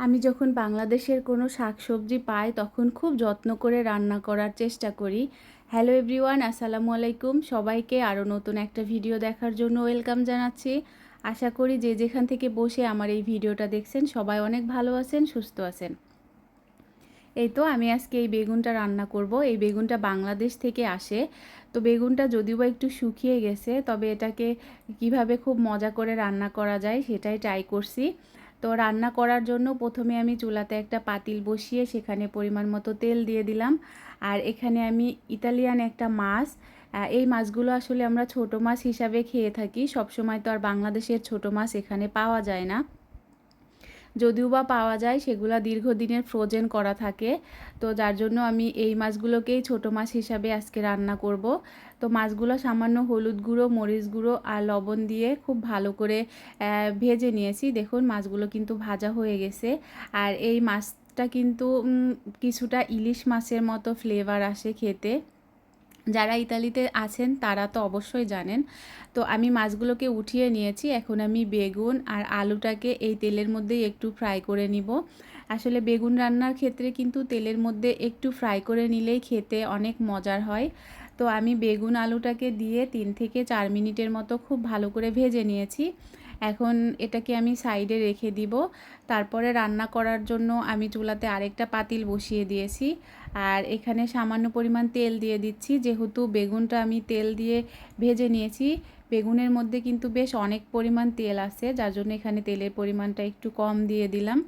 আমি যখন বাংলাদেশের কোনো শাকসবজি পাই, তখন খুব যত্ন করে রান্না করার চেষ্টা করি। হ্যালো এভরিওয়ান, আসসালামু আলাইকুম। সবাইকে আরও নতুন একটা ভিডিও দেখার জন্য ওয়েলকাম জানাচ্ছি। আশা করি যে যেখান থেকে বসে আমার এই ভিডিওটা দেখছেন, সবাই অনেক ভালো আছেন, সুস্থ আছেন। এই তো আমি আজকে এই বেগুনটা রান্না করব। এই বেগুনটা বাংলাদেশ থেকে আসে। তো বেগুনটা যদিও একটু শুকিয়ে গেছে, তবে এটাকে কীভাবে খুব মজা করে রান্না করা যায় সেটাই ট্রাই করছি। তো রান্না করার জন্য প্রথমে আমি চুলাতে একটা পাতিল বসিয়ে সেখানে পরিমাণ মতো তেল দিয়ে দিলাম। আর এখানে আমি ইতালিয়ান একটা মাছ এই মাছগুলো আসলে আমরা ছোট মাছ হিসাবে খেয়ে থাকি। সবসময় তো আর বাংলাদেশের ছোট মাছ এখানে পাওয়া যায় না। যদিও বা পাওয়া যায়, সেগুলো দীর্ঘদিনের ফ্রোজেন করা থাকে। তো যার জন্য আমি এই মাছগুলোকেই ছোট মাছ হিসাবে আজকে রান্না করব। তো মাছগুলো সামান্য হলুদ গুঁড়ো, মরিচ গুঁড়ো আর লবণ দিয়ে খুব ভালো করে ভেজে নিয়েছি। দেখুন, মাছগুলো কিন্তু ভাজা হয়ে গেছে। আর এই মাছটা কিন্তু কিছুটা ইলিশ মাছের মতো ফ্লেভার আসে খেতে। যারা ইতালিতে আছেন, তারা তো অবশ্যই জানেন। তো আমি মাছগুলোকে উঠিয়ে নিয়েছি। এখন আমি বেগুন আর আলুটাকে এই তেলের মধ্যেই একটু ফ্রাই করে নিব। আসলে বেগুন রান্নার ক্ষেত্রে কিন্তু তেলের মধ্যে একটু ফ্রাই করে নিলেই খেতে অনেক মজার হয়। তো আমি বেগুন আলুটাকে দিয়ে তিন থেকে চার মিনিটের মতো খুব ভালো করে ভেজে নিয়েছি। এখন এটাকে আমি সাইডে রেখে দিব। তারপরে রান্না করার জন্য আমি চুলাতে আরেকটা পাতিল বসিয়ে দিয়েছি। আর এখানে সামান্য পরিমাণ তেল দিয়ে দিচ্ছি। যেহেতু বেগুনটা আমি তেল দিয়ে ভেজে নিয়েছি, বেগুনের মধ্যে কিন্তু বেশ অনেক পরিমাণ তেল আছে, যার জন্য এখানে তেলের পরিমাণটা একটু কম দিয়ে দিলাম।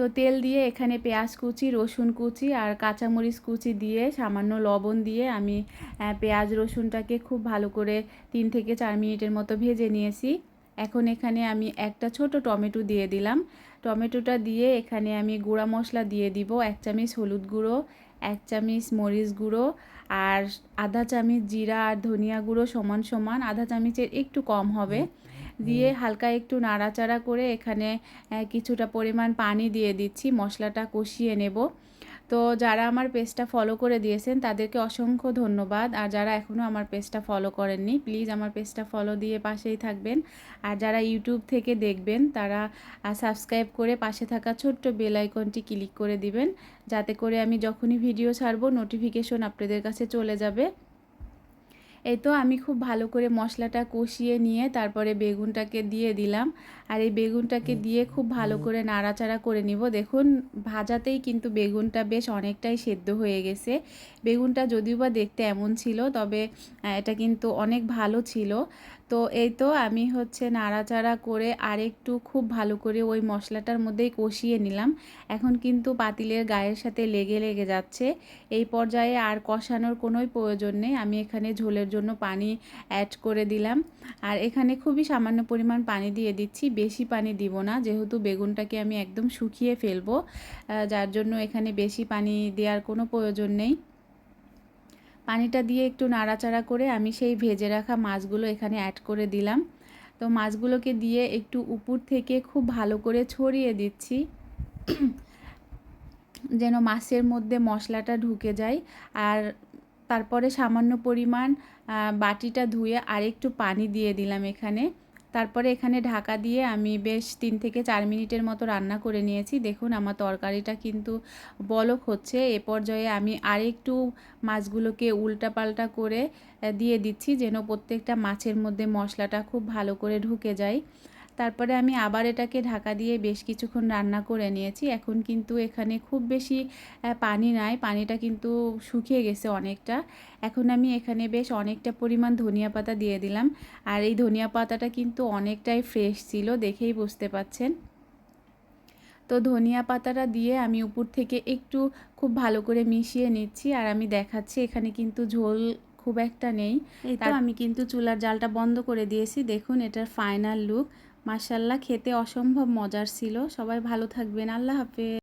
তো তেল দিয়ে এখানে পেঁয়াজ কুচি, রসুন কুচি আর কাঁচামরিচ কুচি দিয়ে, সামান্য লবণ দিয়ে আমি পেঁয়াজ, রসুনটাকে খুব ভালো করে তিন থেকে চার মিনিটের মতো ভেজে নিয়েছি। এখন এখানে আমি একটা ছোট টমেটো দিয়ে দিলাম। টমেটোটা দিয়ে এখানে আমি গুঁড়া মশলা দিয়ে দিব, এক চামচ হলুদ গুঁড়ো, এক চামচ মরিচ গুঁড়ো আর আধা চামচ জিরা আর ধনিয়া গুঁড়ো সমান সমান, আধা চামচের একটু কম হবে। দিয়ে হালকা একটু নাড়াচাড়া করে এখানে কিছুটা পরিমাণ পানি দিয়ে দিচ্ছি, মশলাটা কষিয়ে নেব। তো যারা আমার পেজটা ফলো করে দিয়েছেন, তাদেরকে অসংখ্য ধন্যবাদ। আর যারা এখনও আমার পেজটা ফলো করেননি প্লিজ আমার পেজটা ফলো দিয়ে পাশেই থাকবেন। আর যারা ইউটিউব থেকে দেখবেন, তারা সাবস্ক্রাইব করে পাশে থাকা ছোট্ট বেল আইকনটি ক্লিক করে দিবেন, যাতে করে আমি যখনই ভিডিও ছাড়বো নোটিফিকেশন আপনাদের কাছে চলে যাবে। এই তো আমি খুব ভালো করে মশলাটা কষিয়ে নিয়ে তারপরে বেগুনটাকে দিয়ে দিলাম। আর এই বেগুনটাকে দিয়ে খুব ভালো করে নাড়াচাড়া করে নিব। দেখুন ভাজাতেই কিন্তু বেগুনটা বেশ অনেকটাই সেদ্ধ হয়ে গেছে। বেগুনটা যদিও বা দেখতে এমন ছিল তবে এটা কিন্তু অনেক ভালো ছিল। তো এই তো আমি হচ্ছে নাড়াচাড়া করে আরেকটু খুব ভালো করে ওই মশলাটার মধ্যেই কষিয়ে নিলাম। এখন কিন্তু পাতিলের গায়ের সাথে লেগে লেগে যাচ্ছে। এই পর্যায়ে আর কষানোর কোনোই প্রয়োজন নেই। আমি এখানে ঝোলের জন্য পানি অ্যাড করে দিলাম। আর এখানে খুবই সামান্য পরিমাণ পানি দিয়ে দিচ্ছি। বেশি পানি দিব না, যেহেতু বেগুনটাকে আমি একদম শুকিয়ে ফেলব। যার জন্য এখানে বেশি পানি দেওয়ার কোনো প্রয়োজন নেই। পানিটা দিয়ে একটু নাড়াচাড়া করে আমি সেই ভেজে রাখা মাছগুলো এখানে অ্যাড করে দিলাম। তো মাছগুলোকে দিয়ে একটু উপর থেকে খুব ভালো করে ছড়িয়ে দিচ্ছি। যেন মাছের মধ্যে মশলাটা ঢুকে যায়। আর তারপরে সামান্য পরিমাণ বাটিটা ধুয়ে আরেকটু পানি দিয়ে দিলাম এখানে। তারপরে এখানে ঢাকা দিয়ে আমি বেশ তিন থেকে চার মিনিটের মতো রান্না করে নিয়েছি। দেখুন, আমার তরকারিটা কিন্তু বলক হচ্ছে। এ পর্যায়ে আমি আরেকটু মাছগুলোকে উল্টাপাল্টা করে দিয়ে দিচ্ছি যেন প্রত্যেকটা মাছের মধ্যে মশলাটা খুব ভালো করে ঢুকে যায়। তারপরে আমি আবার এটাকে ঢাকা দিয়ে বেশ কিছুক্ষণ রান্না করে নিয়েছি। এখন কিন্তু এখানে খুব বেশি পানি নাই। পানিটা কিন্তু শুকিয়ে গেছে অনেকটা। এখন আমি এখানে বেশ অনেকটা পরিমাণ ধনিয়া পাতা দিয়ে দিলাম। আর এই ধনিয়া পাতাটা কিন্তু অনেকটাই ফ্রেশ ছিল দেখেই বুঝতে পাচ্ছেন। তো ধনিয়া পাতাটা দিয়ে আমি উপর থেকে একটু খুব ভালো করে মিশিয়ে নিচ্ছি আর আমি দেখাচ্ছি এখানে কিন্তু ঝোল খুব একটা নেই। এই তো আমি কিন্তু চুলার জালটা বন্ধ করে দিয়েছি। দেখুন এটার ফাইনাল লুক মাসাল্লাহ খেতে অসম্ভব মজার ছিল। সবাই ভালো থাকবেন আল্লাহ হাফেজ।